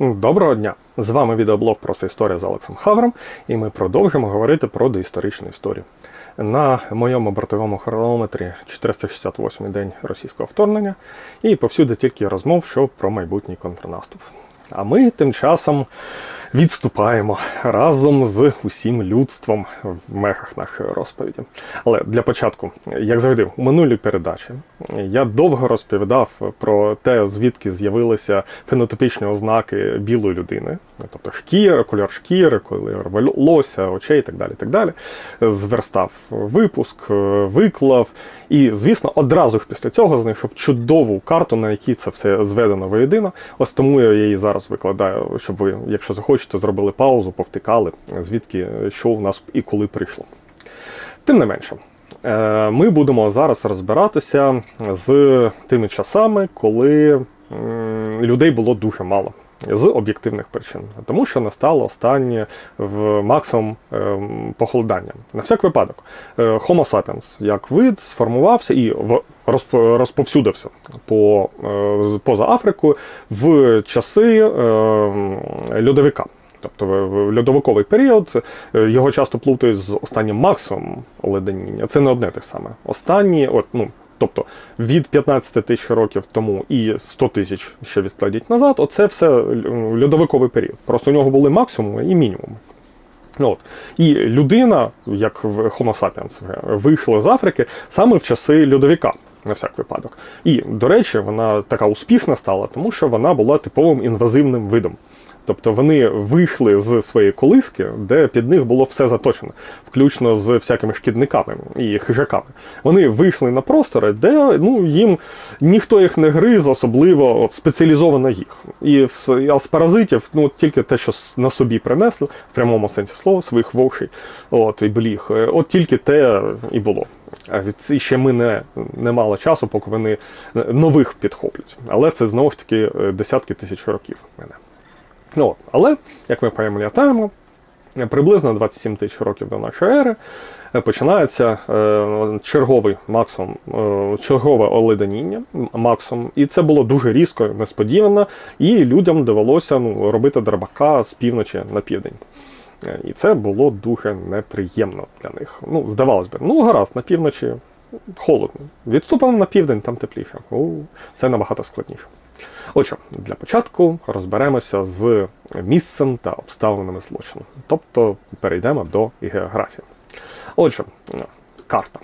Доброго дня! З вами відеоблог «Просто історія з Олексом Хавром, і ми продовжимо говорити про доісторичну історію. На моєму бортовому хронометрі 468 день російського вторгнення, і повсюди тільки розмов, що про майбутній контрнаступ. А ми тим часом відступаємо разом з усім людством в межах нашої розповіді. Але для початку, як завжди, у минулій передачі я довго розповідав про те, звідки з'явилися фенотипічні ознаки білої людини, тобто шкіра, кольор шкіри, кольор волосся, очей і так далі. так далі. Зверстав випуск, виклав. І, звісно, одразу ж після цього знайшов чудову карту, на якій це все зведено воєдино. Ось тому я її зараз викладаю, щоб ви, якщо захочете, зробили паузу, повтикали, звідки що у нас і коли прийшло. Тим не менше, е, ми будемо зараз розбиратися з тими часами, коли людей було дуже мало. З об'єктивних причин, тому що настало останнє в максимум е, похолодання. На всяк випадок, е, Homo sapiens як вид сформувався і в розповсюдився по поза Африкою в часи льодовика. Тобто в льодовиковий період його часто плутають з останнім максимумом леденіння. Це не одне те саме. Останні, от, ну, тобто від 15 тисяч років тому і 100 тисяч ще відкладіть назад, оце все льодовиковий період. Просто у нього були максимуми і мінімуми. От. І людина, як в Homo sapiens, вийшла з Африки саме в часи льодовика. На всяк випадок. І, до речі, вона така успішна стала, тому що вона була типовим інвазивним видом. Тобто вони вийшли з своєї колиски, де під них було все заточено, включно з всякими шкідниками і хижаками. Вони вийшли на простори, де ну, їм ніхто їх не гриз, особливо от, спеціалізовано їх. І а з паразитів ну, тільки те, що на собі принесли, в прямому сенсі слова, своїх вовшей от, і бліг, от тільки те і було. І ще ми не, не мало часу, поки вони нових підхоплять. Але це знову ж таки десятки тисяч років мене. Ну. Але, як ми пам'ятаємо, приблизно 27 тисяч років до нашої ери е, починається е, черговий максимум, е, чергове оледеніння максимум. І це було дуже різко, несподівано, і людям довелося ну, робити дробака з півночі на південь. Е, і це було дуже неприємно для них. Ну, здавалось би, ну гаразд, на півночі холодно. Відступимо на південь, там тепліше. У, все набагато складніше. Отже, для початку розберемося з місцем та обставинами злочину. Тобто перейдемо до географії. Отже, карта.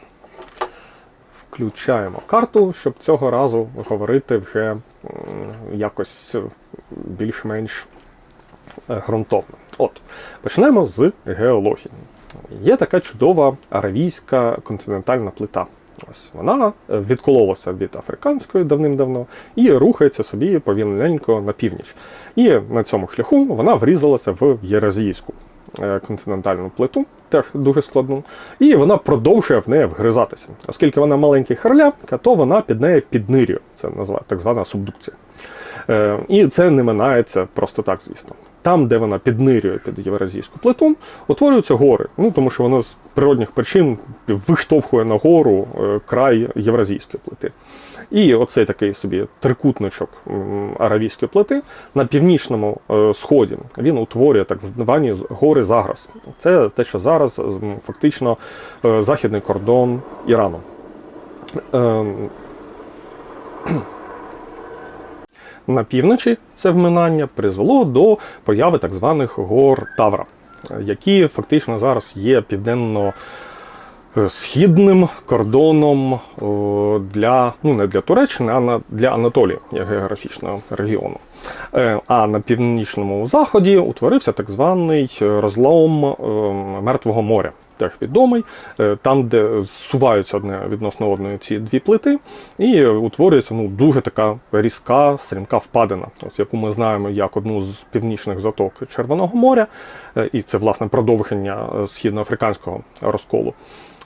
Включаємо карту, щоб цього разу говорити вже якось більш-менш ґрунтовно. От, почнемо з геології. Є така чудова аравійська континентальна плита. Ось Вона відкололася від африканської давним-давно і рухається собі повільненько на північ. І на цьому шляху вона врізалася в єразійську е, континентальну плиту, теж дуже складну, і вона продовжує в неї вгризатися. Оскільки вона маленький харлявка, то вона під нею піднирює. Це так звана субдукція. Е, і це не минається просто так, звісно. Там, де вона піднирює під євразійську плиту, утворюються гори. Ну тому що воно з природних причин виштовхує на гору е, край євразійської плити. І оцей такий собі трикутничок аравійської плити на північному е, сході він утворює так звані гори Заграс. Це те, що зараз фактично західний кордон Ірану. На півночі це вминання призвело до появи так званих гор Тавра, які фактично зараз є південно. Східним кордоном для ну не для Туреччини, а для Анатолії як географічного регіону. Е, а на північному заході утворився так званий розлом е, Мертвого моря теж відомий, е, там, де зсуваються одне відносно одної ці дві плити, і утворюється ну, дуже така різка, стрімка впадина, ось, яку ми знаємо як одну з північних заток Червоного моря, е, і це власне продовження е, східноафриканського розколу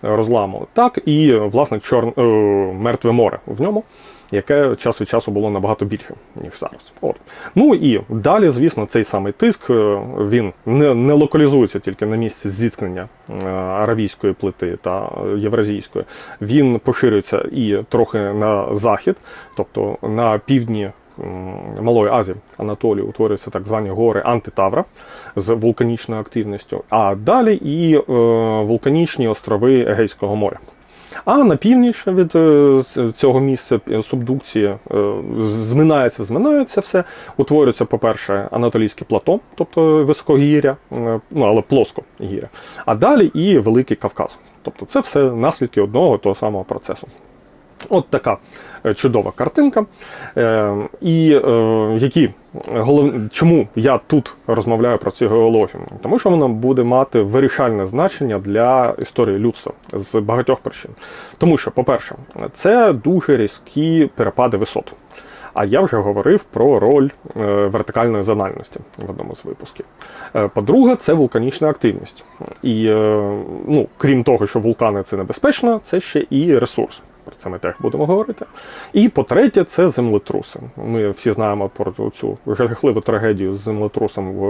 розламу. Так, і власне чор... мертве море в ньому яке час від часу було набагато більше, ніж зараз. От. Ну і далі, звісно, цей самий тиск е, він не не локалізується тільки на місці зіткнення е, аравійської плити та євразійської. Він поширюється і трохи на захід, тобто на півдні Малої Азії, Анатолії, утворюються так звані гори Антитавра з вулканічною активністю, а далі і е, вулканічні острови Егейського моря. А на північ від е, цього місця е, субдукції е, зминається, зминається все. Утворюється, по-перше, Анатолійське плато, тобто високогір'я, ну але плоскогір'я. А далі і Великий Кавказ. Тобто це все наслідки одного того самого процесу. От така чудова картинка. І які голов... чому я тут розмовляю про цю геологію? Тому що вона буде мати вирішальне значення для історії людства з багатьох причин. Тому що, по-перше, це дуже різкі перепади висот. А я вже говорив про роль е, вертикальної зональності в одному з випусків. Е, По-друге, це вулканічна активність. І е, ну, крім того, що вулкани це небезпечно, це ще і ресурс. Про це ми теж будемо говорити. І по-третє, це землетруси. Ми всі знаємо про цю жахливу трагедію з землетрусом в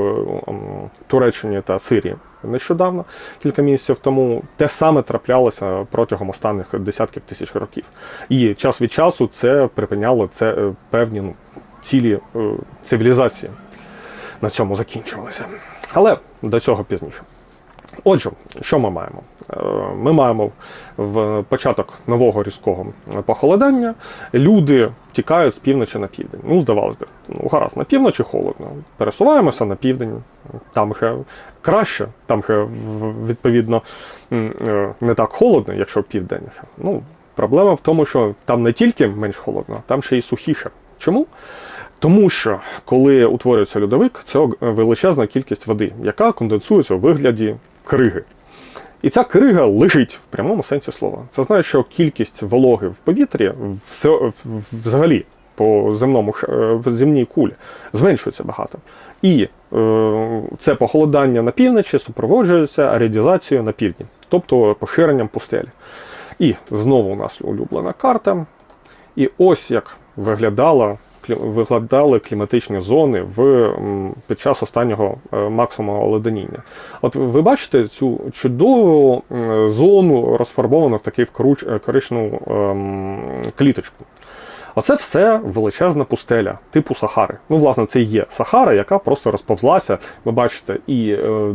ем, Туреччині та Сирії нещодавно, кілька місяців тому. Те саме траплялося протягом останніх десятків тисяч років. І час від часу це припиняло це е, певні ну, цілі е, цивілізації на цьому закінчувалися. Але до цього пізніше. Отже, що ми маємо? Е, Ми маємо в початок нового різкого похолодання. Люди тікають з півночі на південь. Ну, здавалось би, ну гаразд, на півночі холодно. Пересуваємося на південь. Там ще краще, там ще відповідно е, не так холодно, якщо південніше. Ну, проблема в тому, що там не тільки менш холодно, там ще й сухіше. Чому? Тому що коли утворюється льодовик, це величезна кількість води, яка конденсується у вигляді криги. І ця крига лежить в прямому сенсі слова. Це значить, що кількість вологи в повітрі все, взагалі по земному е, в земній кулі зменшується багато. І е, це похолодання на півночі супроводжується аріадізацією на півдні, тобто поширенням пустелі. І знову у нас улюблена карта. І ось як виглядала, виглядали кліматичні зони в, під час останнього е, максимуму оледеніння. От ви бачите цю чудову зону, розфарбовану в такий вкруч, е, коричневу ем, кліточку. Оце все величезна пустеля, типу Сахари. Ну, власне, це і є Сахара, яка просто розповзлася. Ви бачите, і е,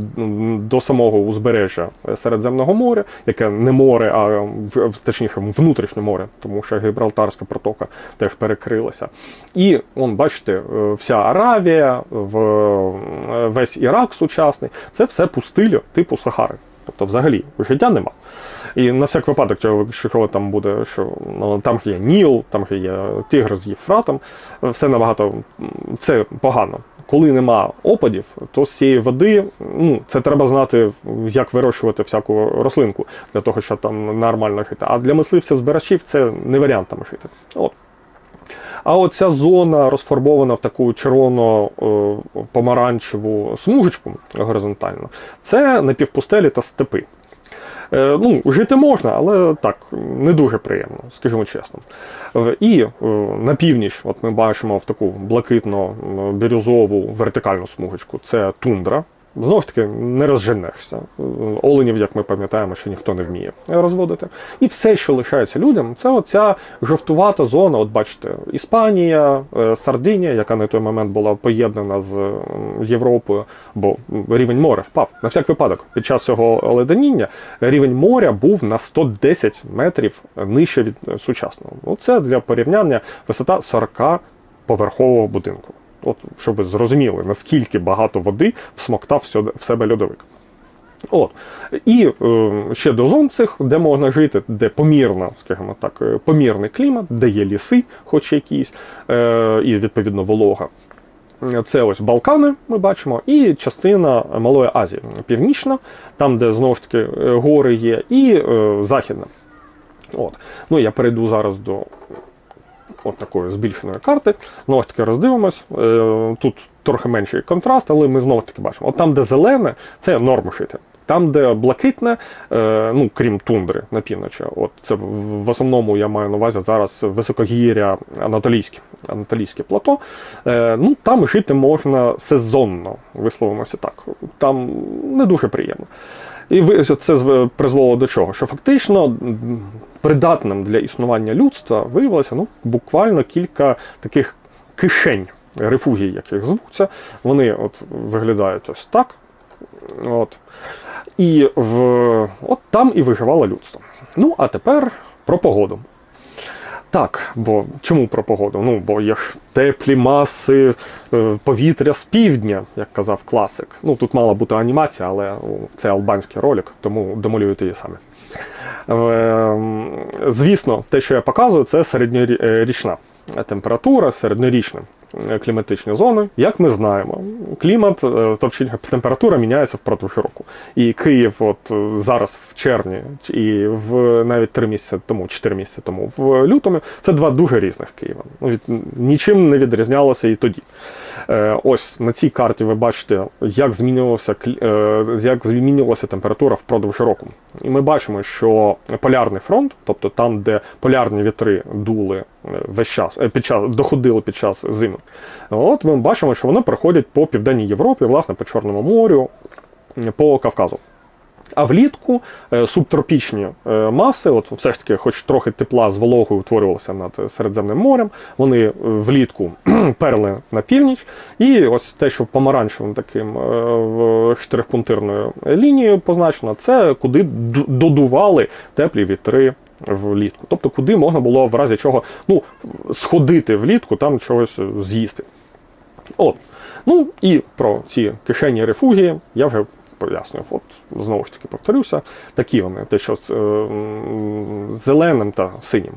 до самого узбережжя Середземного моря, яке не море, а в- в- точніше внутрішнє море, тому що Гібралтарська протока теж перекрилася. І он, бачите, е, вся Аравія, в, е, весь Ірак сучасний, це все пустиля типу Сахари. Тобто, взагалі, життя нема. І на всяк випадок, якщо там буде, що ну, там є Ніл, там є Тигр з Єфратом, все набагато все погано. Коли нема опадів, то з цієї води ну, це треба знати, як вирощувати всяку рослинку для того, щоб там нормально жити. А для мисливців збирачів це не варіант там жити. От. А оця зона розфарбована в таку червоно-помаранчеву смужечку горизонтально, це напівпустелі та степи. Е, ну, жити можна, але так, не дуже приємно, скажімо чесно. І е, на північ, от ми бачимо в таку блакитно-бірюзову вертикальну смугочку, це тундра. Знову ж таки, не розженешся. Оленів, як ми пам'ятаємо, ще ніхто не вміє розводити. І все, що лишається людям, це оця жовтувата зона. От бачите, Іспанія, е, Сардинія, яка на той момент була поєднана з Європою, бо рівень моря впав. На всяк випадок, під час цього оледеніння рівень моря був на 110 метрів нижче від е, сучасного. Ну, це для порівняння висота 40 поверхового будинку. От, щоб ви зрозуміли, наскільки багато води всмоктав в себе льодовик. От. І е, ще до зон цих, де можна жити, де помірна, скажімо так, е, помірний клімат, де є ліси, хоч якісь, е, і відповідно волога. Це ось Балкани, ми бачимо, і частина Малої Азії, північна, там, де знову ж таки е, гори є, і е, західна. От. Ну, я перейду зараз до от такої збільшеної карти. Знову ж таки роздивимось. Е, Тут трохи менший контраст, але ми знову таки бачимо. От там, де зелене, це норм жити. Там, де блакитне, е, ну крім тундри на півночі, от це в в основному я маю на увазі зараз високогір'я Анатолійське, Анатолійське плато. Е, ну там жити можна сезонно, висловимося так. Там не дуже приємно. І це зв- призвело до чого? Що фактично придатним для існування людства виявилося ну, буквально кілька таких кишень рефугій, як їх звуться. Вони от виглядають ось так. От. І в, от там і виживало людство. Ну, а тепер про погоду. Так, бо чому про погоду? Ну, бо є теплі маси е, повітря з півдня, як казав класик. Ну, тут мала бути анімація, але це албанський ролик, тому демолюєте її самі. Е, звісно, те, що я показую, це середньорічна температура, середньорічна е, кліматичні зони. Як ми знаємо, клімат, тобто температура міняється впродовж року. І Київ, от е, зараз в червні, і в навіть 3 місяці тому, 4 місяці тому, в лютому, це два дуже різних Києва. Ну, від, нічим не відрізнялося і тоді. Е, ось на цій карті ви бачите, як змінювався як змінювалася температура впродовж року. І ми бачимо, що полярний фронт, тобто там, де полярні вітри дули весь час, е, під час доходили під час зими. От ми бачимо, що вони проходять по південній Європі, власне, по Чорному морю, по Кавказу. А влітку е, субтропічні е, маси, от все ж таки, хоч трохи тепла з вологою утворювалося над Середземним морем, вони влітку перли на північ, і ось те, що помаранчевим таким чотирипунктирною лінією позначено, це куди додували теплі вітри влітку. Тобто, куди можна було в разі чого ну, сходити влітку, там чогось з'їсти. От. Ну і про ці кишені рефугії я вже пояснював. От знову ж таки повторюся, такі вони, те, що з е, зеленим та синім.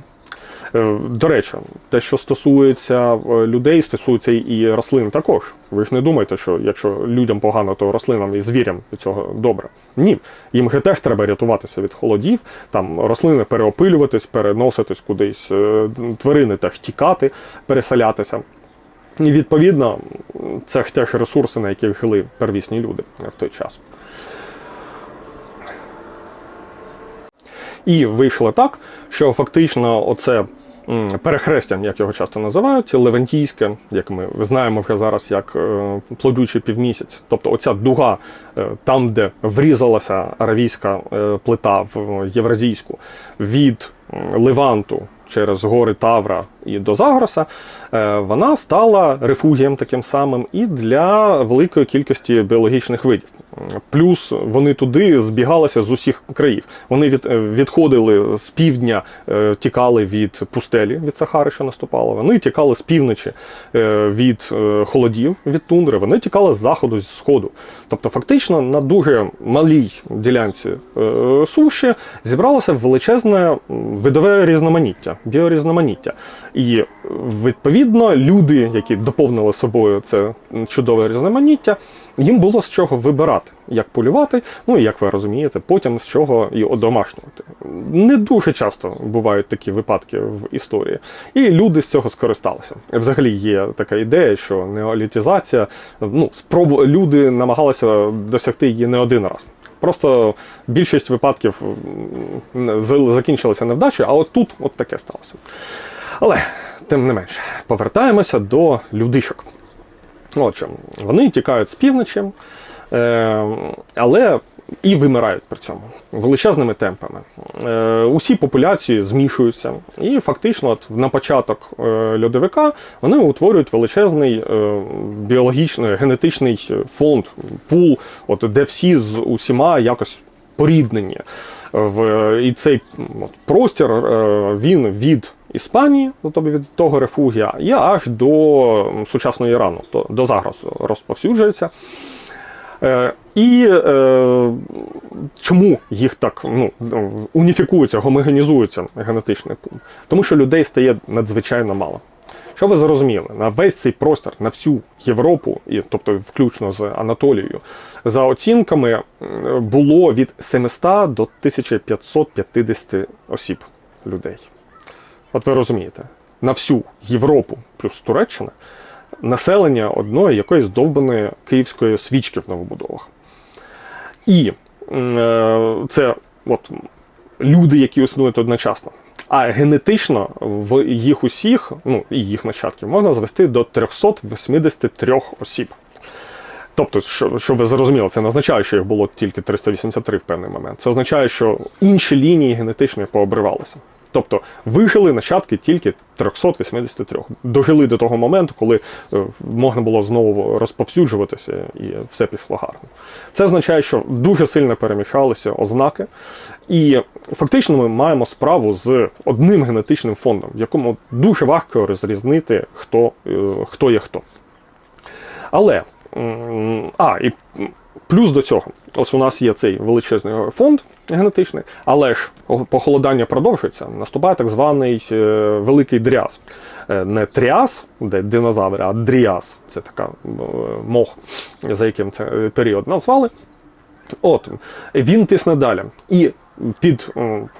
Е, До речі, те, що стосується е, людей, стосується і рослин також. Ви ж не думаєте, що якщо людям погано, то рослинам і звірям від цього добре. Ні, їм теж треба рятуватися від холодів, там рослини переопилюватись, переноситись кудись, е, тварини теж тікати, переселятися. І відповідно, це ж теж ресурси, на яких жили первісні люди в той час. І вийшло так, що фактично оце м, перехрестя, як його часто називають, левантійське, як ми знаємо вже зараз як е, плодючий півмісяць. Тобто оця дуга, е, там, де врізалася аравійська е, плита в євразійську, від Леванту через гори Тавра і до Загроса, вона стала рефугієм таким самим і для великої кількості біологічних видів. Плюс вони туди збігалися з усіх країв. Вони від, е, відходили з півдня, е, тікали від пустелі від Сахари, що наступало. Вони тікали з півночі е, від е, холодів, від тундри. Вони тікали з заходу, з сходу. Тобто, фактично, на дуже малій ділянці е, суші зібралося величезне видове різноманіття, біорізноманіття. І відповідно люди, які доповнили собою це чудове різноманіття, їм було з чого вибирати, як полювати, ну і як ви розумієте, потім з чого і одомашнювати. Не дуже часто бувають такі випадки в історії, і люди з цього скористалися. Взагалі є така ідея, що неолітізація, ну спробу люди намагалися досягти її не один раз. Просто більшість випадків закінчилася невдачею, а от тут от таке сталося. Але, тим не менше, повертаємося до людишок. Отже, вони тікають з півночі, е, але і вимирають при цьому величезними темпами. Е, усі популяції змішуються, і фактично, от на початок е, льодовика вони утворюють величезний біологічний генетичний фонд, пул, от, де всі з усіма якось поріднені. І цей простір він від Іспанії, тобто від того рефугія, і аж до сучасного Ірану, до, до Загросу розповсюджується. Е, і е, чому їх так ну, уніфікується, гомогенізується генетичний пул? Тому що людей стає надзвичайно мало. Що ви зрозуміли, на весь цей простір, на всю Європу, і, тобто включно з Анатолією, за оцінками було від 700 до 1550 осіб людей. От ви розумієте, на всю Європу плюс Туреччина населення одної якоїсь довбаної київської свічки в новобудовах. І е, це от, люди, які існують одночасно. А генетично в їх усіх, ну і їх нащадків, можна звести до 383 осіб. Тобто, що, щоб ви зрозуміли, це не означає, що їх було тільки 383 в певний момент. Це означає, що інші лінії генетичної пообривалися. Тобто вижили нащадки тільки 383. Дожили до того моменту, коли е, можна було знову розповсюджуватися і все пішло гарно. Це означає, що дуже сильно перемішалися ознаки, і фактично ми маємо справу з одним генетичним фондом, в якому дуже важко розрізнити, хто, е, хто є хто. Але а, і плюс до цього, ось у нас є цей величезний фонд генетичний, але ж похолодання продовжується, наступає так званий е, великий дріаз. Е, Не тріаз, де динозаври, а дріаз. Це така е, мох, за яким це період назвали. От він тисне далі. І під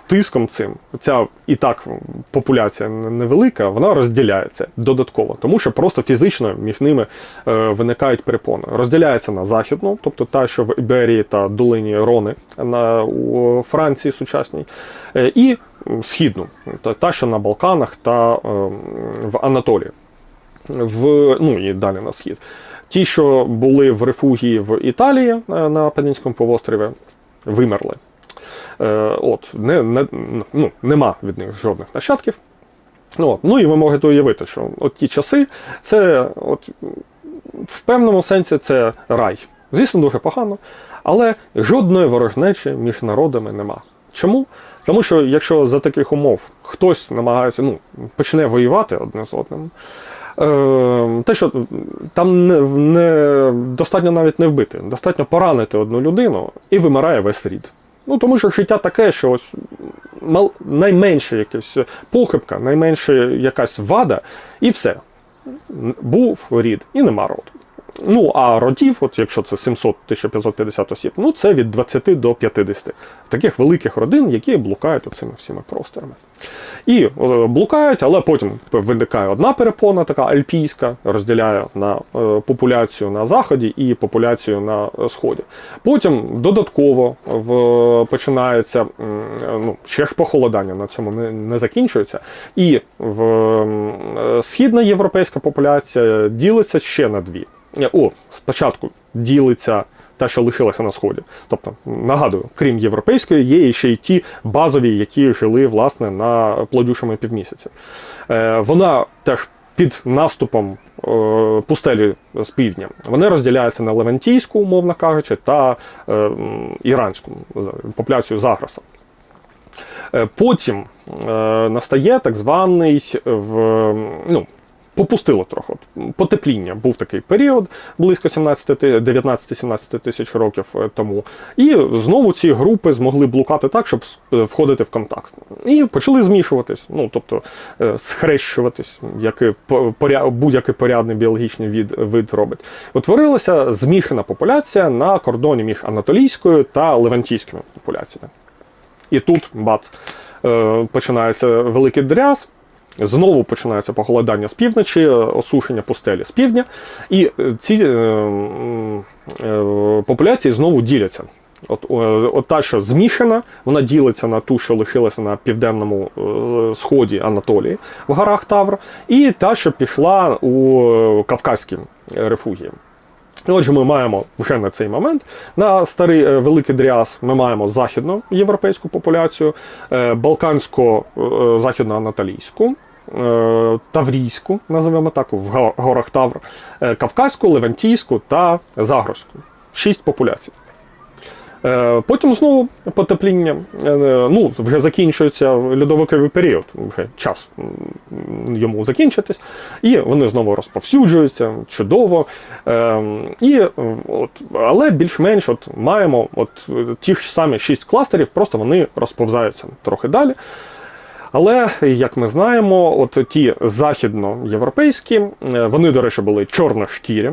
тиском цим ця і так популяція невелика, вона розділяється додатково, тому що просто фізично між ними е, виникають перепони. Розділяється на західну, тобто та, що в Іберії та долині Рони на у Франції сучасній, е, і східну, та, що на Балканах та е, в Анатолії. В, ну і далі на схід. Ті, що були в рефугії в Італії на Апенінському півострові, вимерли. Е, от, не, не, ну, Нема від них жодних нащадків. От. Ну і ви можете уявити, що от ті часи це от, в певному сенсі це рай. Звісно, дуже погано, але жодної ворожнечі між народами нема. Чому? Тому що якщо за таких умов хтось намагається, ну, почне воювати одне з одним, е, те, що там не, не достатньо навіть не вбити, достатньо поранити одну людину і вимирає весь рід. Ну, тому що життя таке, що ось найменша якась похибка, найменша якась вада, і все. Був рід, і нема роду. Ну, а родів, от якщо це 700-1550 осіб, ну це від 20 до 50. Таких великих родин, які блукають оцими всіма просторами. І е, блукають, але потім виникає одна перепона, така альпійська, розділяє на е, популяцію на заході і популяцію на сході. Потім додатково в, починається ну, ще ж похолодання, на цьому не, не закінчується. І в, е, східна європейська популяція ділиться ще на дві. Е, О, спочатку ділиться та, що лишилася на сході. Тобто, нагадую, крім європейської, є ще й ті базові, які жили власне на плодючому півмісяці. Е, вона теж під наступом е, пустелі з півдня вони розділяються на левантійську, умовно кажучи, та е, іранську популяцію Заграса. Е, Потім е, настає так званий в, ну, попустило трохи. Потепління був такий період близько 19-17 тисяч років е, тому. І знову ці групи змогли блукати так, щоб е, входити в контакт. І почали змішуватись, ну тобто е, схрещуватись, як і будь-який порядний біологічний від, вид робить. Утворилася змішана популяція на кордоні між анатолійською та левантійськими популяціями. І тут бац, починається великий дряз. Знову починається похолодання з півночі, е, осушення пустелі з півдня, і е, ці е, е, популяції знову діляться. От, от та, що змішана, вона ділиться на ту, що лишилася на південному е, сході Анатолії в горах Тавр, і та, що пішла у е, Кавказькі рефугії. Отже, ми маємо вже на цей момент на старий е, Великий Дріас ми маємо західну європейську популяцію, е, балкансько-західно-анатолійську, е, таврійську, називаємо так, в го- горах Тавр, кавказьку, левантійську та загорську. Шість популяцій. Е, Потім знову потепління. Е, Ну, вже закінчується льодовиковий період, вже час йому закінчитись, і вони знову розповсюджуються чудово. Е, І, от, але більш-менш от, маємо от, ті ж самі шість кластерів, просто вони розповзаються трохи далі. Але, як ми знаємо, от ті західноєвропейські, е, вони, до речі, були чорношкірі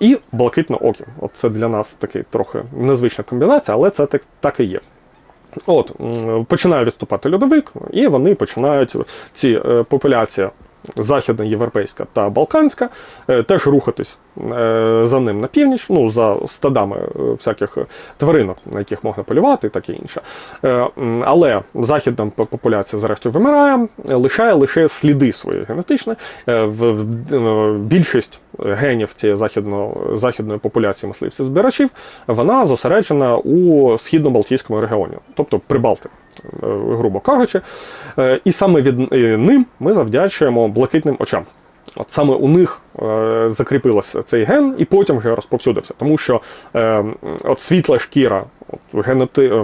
і блакитноокі. От це для нас такий трохи незвична комбінація, але це так, так і є. От, починає відступати льодовик, і вони починають ці е, популяція західноєвропейська та балканська е, теж рухатись за ним на північ, ну за стадами е, всяких тваринок, на яких можна полювати, і таке інше. Е, Але західна популяція, зрештою, вимирає, е, лишає лише сліди свої генетичні. Е, е, більшість генів цієї західно, західної популяції мисливців збирачів вона зосереджена у східно-балтійському регіоні, тобто Прибалти. е, грубо кажучи. Е, І саме від е, ним ми завдячуємо блакитним очам. От саме у них е, закріпився цей ген і потім вже розповсюдився. Тому що е, от світла шкіра, от геноти, е,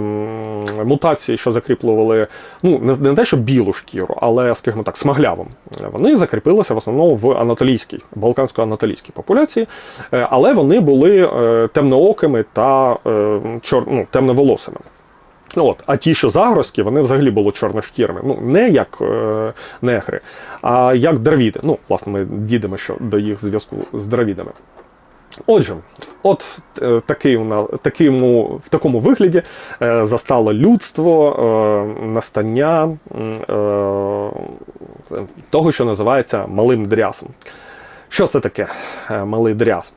мутації, що закріплювали, ну не, не те, що білу шкіру, але, скажімо так, смаглявим, вони закріпилися в основному в анатолійській, балкансько-анатолійській популяції, е, але вони були е, темноокими та е, чор, ну, темноволосими. Ну, От, а ті, що загрозки, вони взагалі були чорношкірими. Ну, не як е, негри, а як дравіди. Ну, власне, ми дійдемо що до їх зв'язку з дравідами. Отже, от е, такий, такому, в такому вигляді е, застало людство е, настання е, того, що називається малим дрясом. Що це таке е, малий дряс?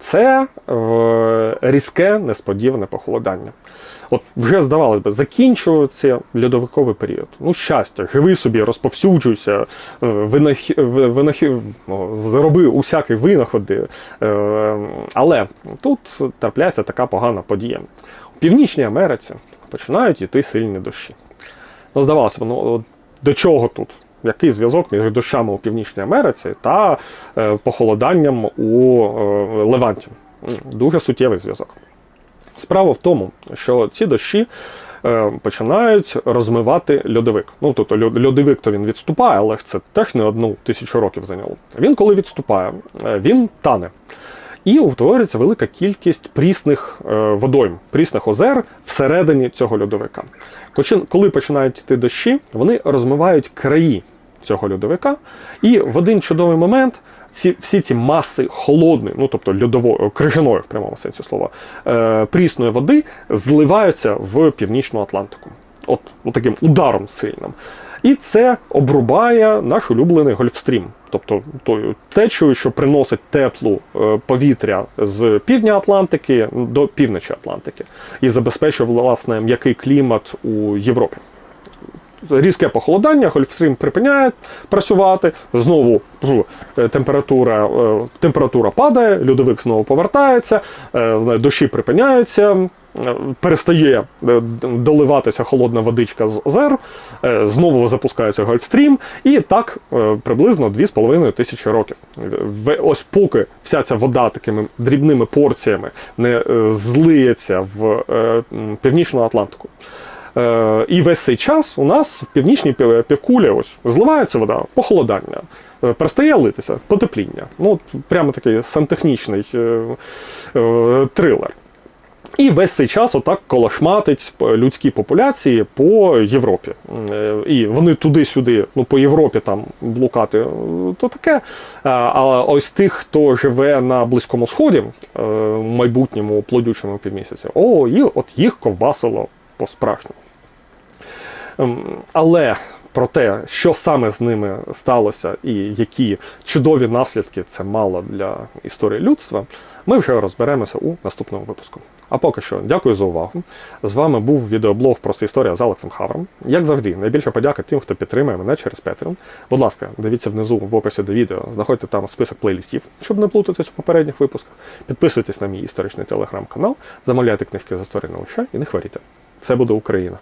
Це е, різке несподіване похолодання. От вже здавалось би, закінчується льодовиковий період. Ну, щастя, живи собі, розповсюджуйся, е, винахі, ви- ну, зроби усякі винаходи. Е, Але тут трапляється така погана подія. У Північній Америці починають йти сильні дощі. Ну, здавалося б, ну до чого тут? Який зв'язок між дощами у Північній Америці та е, похолоданням у е, Леванті? Дуже суттєвий зв'язок. Справа в тому, що ці дощі е, починають розмивати льодовик. Ну, тобто льодовик то він відступає, але це теж не одну тисячу років зайняло. Він, коли відступає, він тане. І утворюється велика кількість прісних водойм, прісних озер всередині цього льодовика. Коли починають йти дощі, вони розмивають краї цього льодовика, і в один чудовий момент ці, всі ці маси холодної, ну тобто льодової, крижаної в прямому сенсі слова, е, прісної води зливаються в північну Атлантику. От, от таким ударом сильним. І це обрубає наш улюблений Гольфстрім, тобто тою течею, що приносить теплу е, повітря з півдня Атлантики до півночі Атлантики і забезпечує власне м'який клімат у Європі. Різке похолодання, Гольфстрім припиняє працювати, знову е, температура, е, температура падає, льодовик знову повертається, е, дощі припиняються, перестає доливатися холодна водичка з озер, знову запускається Гольфстрім, і так приблизно 2,5 тисячі років. Ось поки вся ця вода такими дрібними порціями не злиється в північну Атлантику. Е, і весь цей час у нас в північній півкулі ось зливається вода, похолодання, е, перестає литися, потепління. Ну, прямо такий сантехнічний е, трилер. І весь цей час отак колошматить людські популяції по Європі. І вони туди-сюди, ну по Європі там блукати, то таке. А ось тих, хто живе на Близькому Сході, в майбутньому плодючому півмісяці, о, і от їх ковбасило по-справжньому. Ем, Але про те, що саме з ними сталося і які чудові наслідки це мало для історії людства, ми вже розберемося у наступному випуску. А поки що, дякую за увагу. З вами був відеоблог Просто історія з Алексом Хавром. Як завжди, найбільша подяка тим, хто підтримує мене через Patreon. Будь ласка, дивіться внизу в описі до відео, знаходьте там список плейлістів, щоб не плутатись у попередніх випусках. Підписуйтесь на мій історичний телеграм-канал, замовляйте книжки з історії на і не хворійте. Все буде Україна!